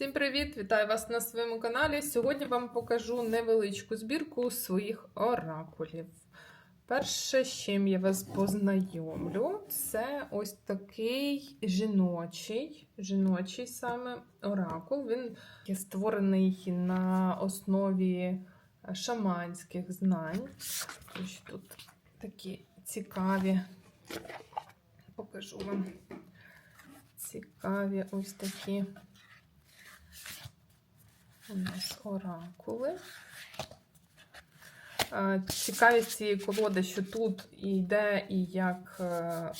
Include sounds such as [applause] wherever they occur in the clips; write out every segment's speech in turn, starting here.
Всім привіт! Вітаю вас на своєму каналі. Сьогодні вам покажу невеличку збірку своїх оракулів. Перше, з чим я вас познайомлю, це ось такий жіночий, жіночий саме оракул. Він є створений на основі шаманських знань. Ось тут такі цікаві, покажу вам цікаві ось такі у нас оракули. Цікавість цієї колоди, що тут і йде і як е,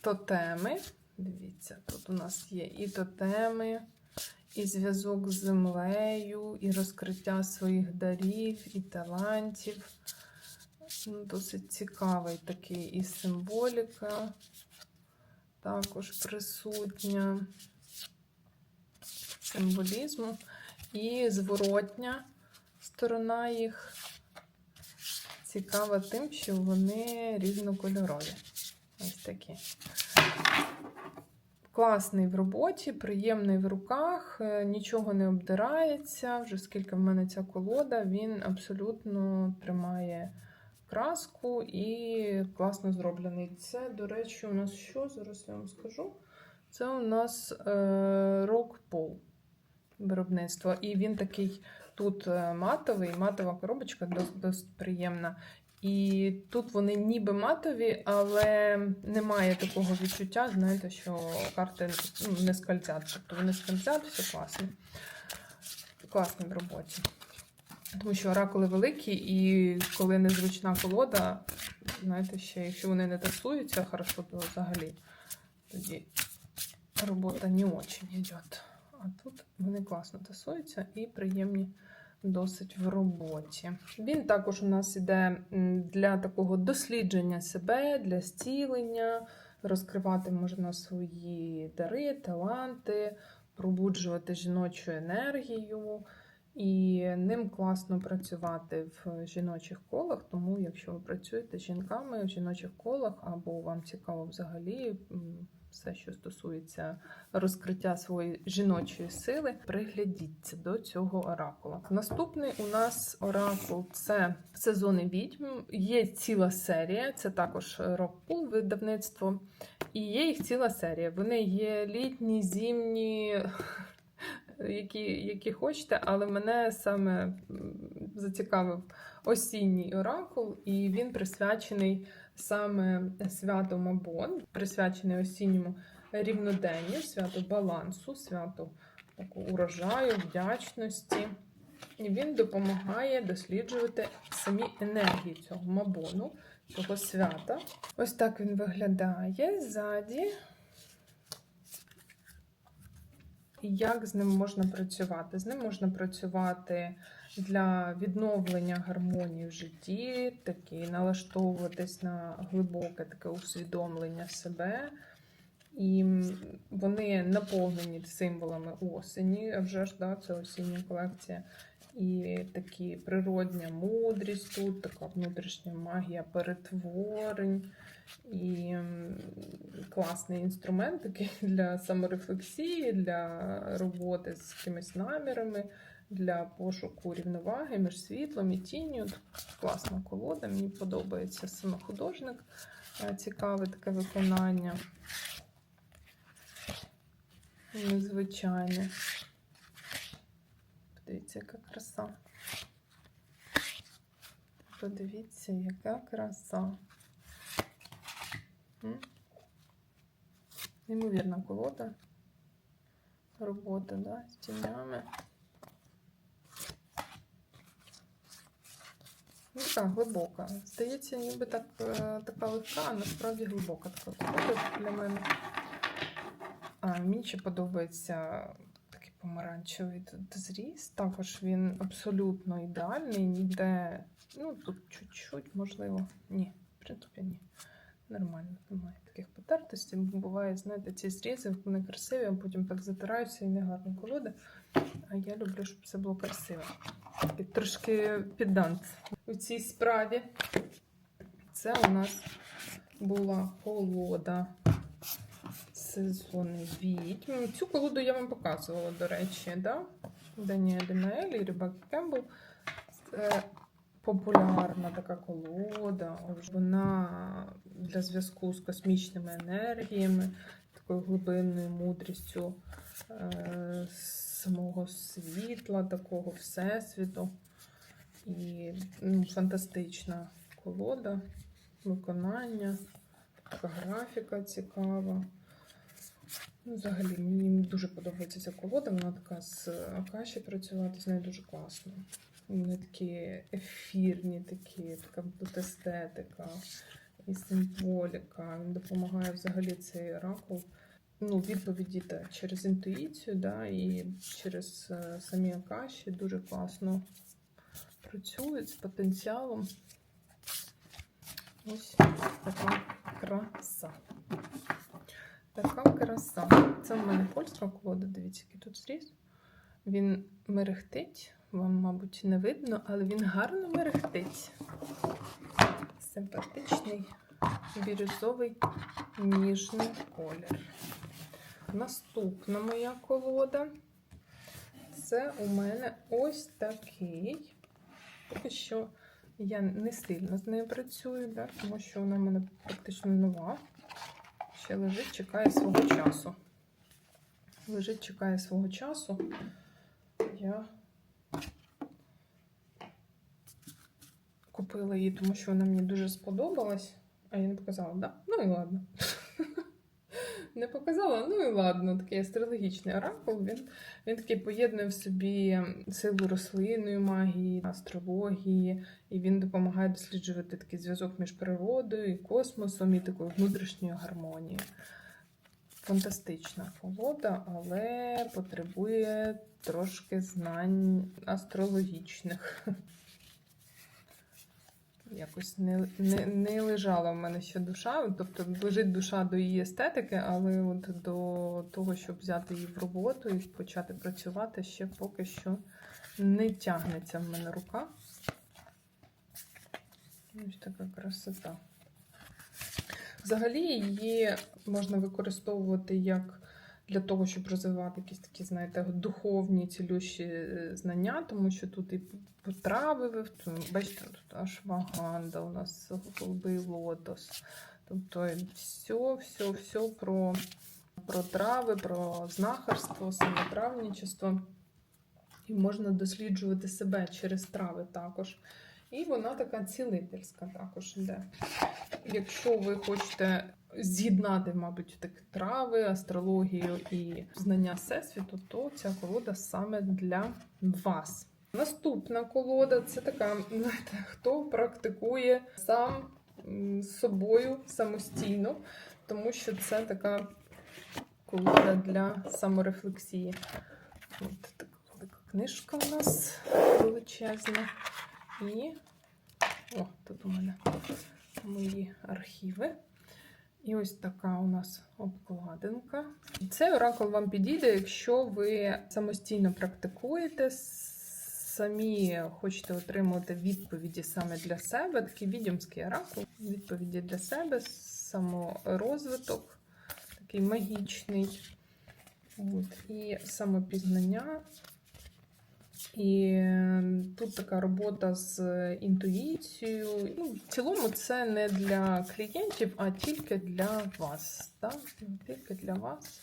тотеми. Дивіться, тут у нас є і тотеми, і зв'язок з землею, і розкриття своїх дарів, і талантів. Ну, Досить цікавий такий і символіка також присутня символізму. І зворотня сторона їх цікава тим, що вони різнокольорові. Ось такі. Класний в роботі, приємний в руках, е, нічого не обдирається. Вже скільки в мене ця колода, він абсолютно тримає краску і класно зроблений. Це, до речі, у нас що? Зараз я вам скажу. Це у нас е, Rockpool виробництво. І він такий тут е, матовий, матова коробочка досить, приємна. І тут вони ніби матові, але немає такого відчуття, знаєте, що карти ну, не скользять. Тобто вони скользять, все класно. Класний в роботі. Тому що оракули великі, і коли незручна колода, знаєте, ще якщо вони не тасуються хорошо, то взагалі тоді робота не очень йде. А тут вони класно тасуються і приємні досить в роботі. Він також у нас іде для такого дослідження себе, для зцілення, розкривати можна свої дари, таланти, пробуджувати жіночу енергію. І ним класно працювати в жіночих колах, тому якщо ви працюєте з жінками в жіночих колах, або вам цікаво взагалі все, що стосується розкриття своєї жіночої сили, приглядіться до цього оракула. Наступний у нас оракул це сезони відьм. Є ціла серія, це також рок-пул видавництво. І є їх ціла серія. Вони є літні, зимні. Які які хочете, але мене саме зацікавив осінній оракул, і він присвячений саме свято Мабон, присвячений осінньому рівноденню, свято балансу, такого урожаю, вдячності. І він допомагає досліджувати самі енергії цього мабону, цього свята. Ось так він виглядає ззаді. Як з ним можна працювати? З ним можна працювати для відновлення гармонії в житті, такі налаштовуватись на глибоке таке усвідомлення себе. І вони наповнені символами осені, вже ж да, це осіння колекція. І такі природня мудрість тут, така внутрішня магія перетворень. І класний інструмент такий [laughs] для саморефлексії, для роботи з якимись намірами для пошуку рівноваги між світлом і тінню. Класна колода, мені подобається саме художник. Е, цікаве таке виконання. Незвичайне. Подивіться, яка краса. Подивіться, яка краса. Неймовірна колода. Робота, да, з тінями. Ну так, глибока. Здається, ніби так, е, така легка, а насправді глибока така колода для мене. А, Мені ще подобається помаранчевий тут зріз. Також він абсолютно ідеальний, ніде, ну, тут чуть-чуть, можливо, ні, в принципі, ні. Нормально, немає таких потертостей. Буває, знаєте, ці зрізи, вони красиві, а потім так затираються і не гарно колоди. А я люблю, щоб все було красиво. І трошки піддант у цій справі. Це у нас була колода сезони відьм. Цю колоду я вам показувала, до речі, да? Данія Лінаель і Рібак Кембл. Це популярна така колода. Вона для зв'язку з космічними енергіями, такою глибинною мудрістю е, самого світла, такого всесвіту. І ну, фантастична колода, виконання, така графіка цікава. Ну, взагалі, мені дуже подобається ця колода. Вона така з Акаші працювати, з нею дуже класно. Вони такі ефірні, такі, така естетика і символіка. Він допомагає взагалі цей оракул. Ну, відповіді та, через інтуїцію, да, і через е, самі Акаші дуже класно працюють з потенціалом. Ось така краса. Така краса. Це в мене польська колода, дивіться, який тут зріз. Він мерехтить, вам, мабуть, не видно, але він гарно мерехтить. Симпатичний, бірюзовий, ніжний колір. Наступна моя колода. Це у мене ось такий. Поки що я не сильно з нею працюю, да, тому що вона в мене практично нова. Ще лежить, чекає свого часу. Лежить, чекає свого часу. Я купила її, тому що вона мені дуже сподобалась. А я не показала, да? Ну і ладно. Не показала, ну і ладно, такий астрологічний оракул. Він, він такий поєднує в собі силу рослинної магії, астрології, і він допомагає досліджувати такий зв'язок між природою і космосом, і такою внутрішньою гармонією. Фантастична колода, але потребує трошки знань астрологічних. Якось не, не, не лежала в мене ще душа, тобто лежить душа до її естетики, але от до того, щоб взяти її в роботу і почати працювати, ще поки що не тягнеться в мене рука. Ось така красота. Взагалі її можна використовувати як для того, щоб розвивати якісь такі, знаєте, духовні цілющі е, знання, тому що тут і трави, вив- бачите, тут ашваганда, у нас голубий лотос. Тобто все, все, все про, про трави, про знахарство, самотравничество. І можна досліджувати себе через трави також. І вона така цілительська також йде. Якщо ви хочете з'єднати, мабуть, так трави, астрологію і знання всесвіту, то ця колода саме для вас. Наступна колода це така, знаєте, хто практикує сам з собою самостійно, тому що це така колода для саморефлексії. От така велика книжка у нас величезна. І о, тут у мене мої архіви. І ось така у нас обкладинка. Цей оракул вам підійде, якщо ви самостійно практикуєте, самі хочете отримувати відповіді саме для себе. Такий відьомський оракул, відповіді для себе, саморозвиток, такий магічний. От, і самопізнання. І тут така робота з інтуїцією. Ну, в цілому це не для клієнтів, а тільки для вас. Так? Тільки для вас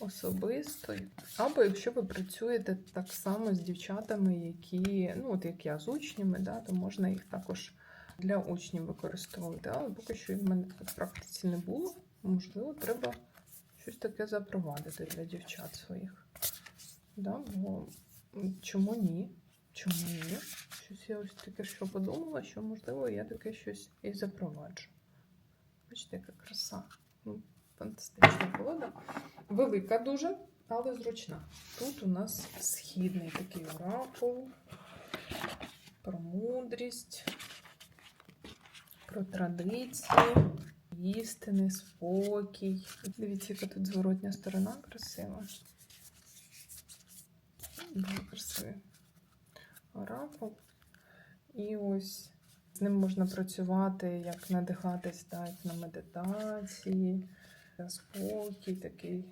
особисто. Або якщо ви працюєте так само з дівчатами, які, ну, от як я з учнями, да, то можна їх також для учнів використовувати. Але поки що в мене в практиці не було. Можливо, треба щось таке запровадити для дівчат своїх. Да, бо Чому ні? Чому ні? Щось я ось таке що подумала, що можливо я таке щось і запроваджу. Бачите, яка краса. Ну, Фантастична колода. Велика дуже, але зручна. Тут у нас східний такий оракул, про мудрість, про традиції, істини, спокій. Дивіться, яка тут зворотня сторона красива. Дуже оракул. І ось з ним можна працювати, як надихатись так, на медитації, Спокій, такий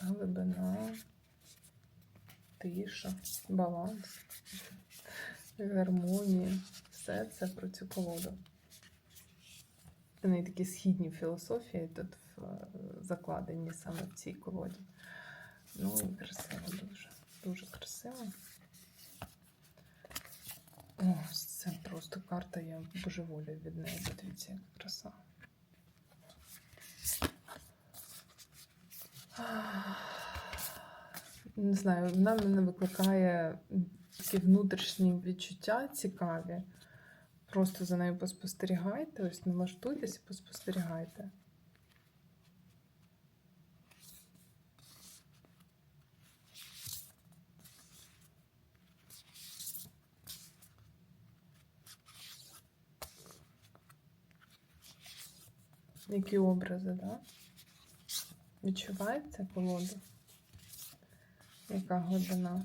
глибина, тиша, баланс, гармонія. Все це про цю колоду. В неї такі східні філософії тут закладені саме в цій колоді. Ну і красиво дуже. Дуже красиво. Ось це просто карта, я божеволію від неї. Подивіться, яка краса. Не знаю, вона мене викликає такі внутрішні відчуття цікаві. Просто за нею поспостерігайте, ось налаштуйтесь і поспостерігайте. Які образи? Да? Відчувається колода? Яка глибина?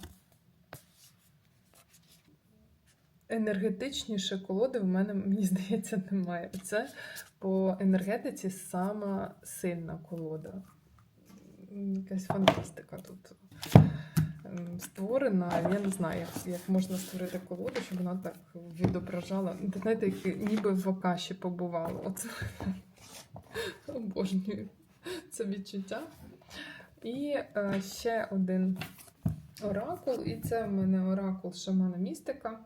Енергетичніше колоди в мене, мені здається, немає. Це по енергетиці сама сильна колода. Якась фантастика тут створена. Я не знаю, як, як можна створити колоду, щоб вона так відображала. Знаєте, ніби в Акаші побувало. От. [laughs] Обожнюю це відчуття. І е, ще один оракул, і це в мене оракул шамана містика.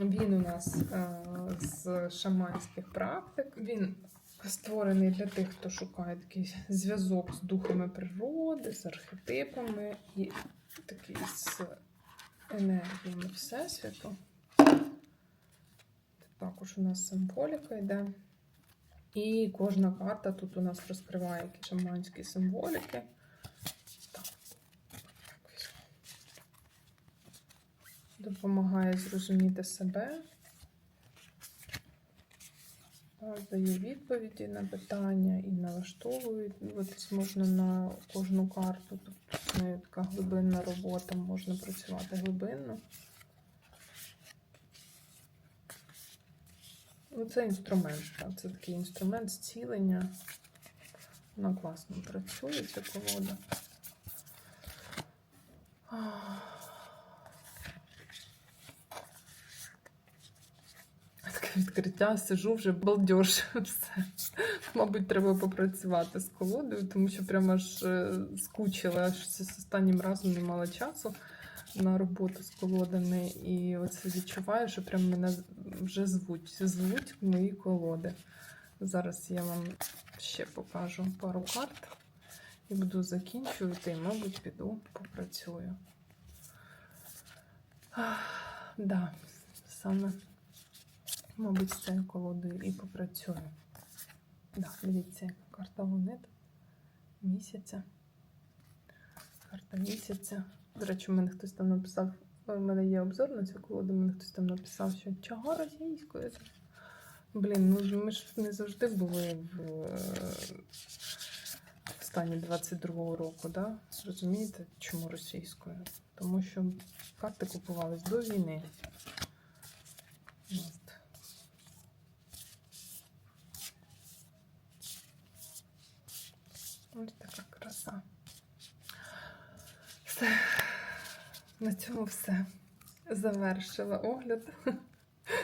Він у нас е, з шаманських практик. Він створений для тих, хто шукає такий зв'язок з духами природи, з архетипами і такий з енергіями Всесвіту. Також у нас символіка йде. І кожна карта тут у нас розкриває якісь шаманські символіки. Допомагає зрозуміти себе. Дає відповіді на питання і налаштовуватись можна на кожну карту. Тобто з така глибинна робота, можна працювати глибинно. Ну, це інструмент, так. Це такий інструмент зцілення. Вона класно працює, ця колода. Таке відкриття, сижу вже балдеж. Все. Мабуть, треба попрацювати з колодою, тому що прямо аж е, скучила, аж з останнім разом не мала часу на роботу з колодами. І оце відчуваю, що прям мене вже звуть. Звуть мої колоди. Зараз я вам ще покажу пару карт і буду закінчувати, і, мабуть, піду попрацюю. Ах, да, саме, мабуть, з цією колодою і попрацюю. Да, дивіться, карта монет місяця. Карта місяця. До речі, мене хтось там написав, у мене є обзор на цю колоду, мене хтось там написав, що чого російською? Блін, ну ми ж не завжди були в, е, в стані 22-го року, да? Розумієте, чому російською? Тому що карти купувались до війни. Ось така краса. Все. На цьому все. Завершила огляд. [laughs]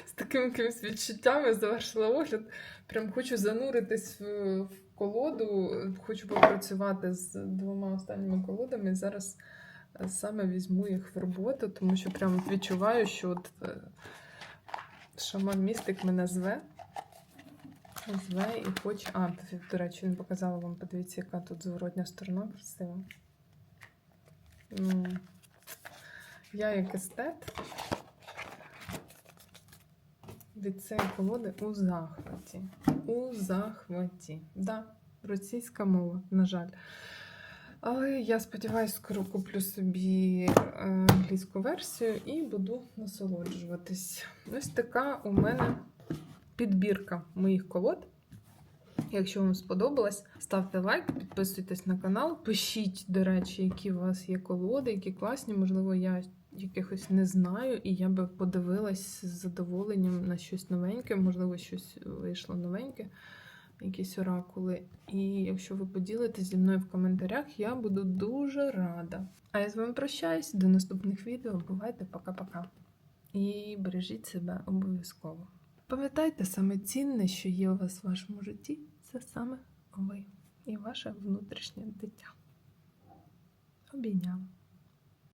З такими якимись відчуттями завершила огляд. Прям хочу зануритись в, в колоду, хочу попрацювати з двома останніми колодами. Зараз е, саме візьму їх в роботу, тому що прям відчуваю, що от е, шаман містик мене зве. Зве і хоче. А, до речі, він показала вам, подивіться, яка тут зворотня сторона красива. Ну, я як естет від цієї колоди у захваті. У захваті. Да, російська мова, на жаль. Але я сподіваюся, скоро куплю собі е, англійську версію і буду насолоджуватись. Ось така у мене підбірка моїх колод. Якщо вам сподобалось, ставте лайк, підписуйтесь на канал, пишіть, до речі, які у вас є колоди, які класні. Можливо, я якихось не знаю, і я би подивилась з задоволенням на щось новеньке, можливо, щось вийшло новеньке. якісь оракули. І якщо ви поділитесь зі мною в коментарях, я буду дуже рада. А я з вами прощаюсь до наступних відео. Бувайте, пока-пока. І бережіть себе обов'язково. Пам'ятайте, саме цінне, що є у вас в вашому житті, це саме ви і ваше внутрішнє дитя. Обійняла.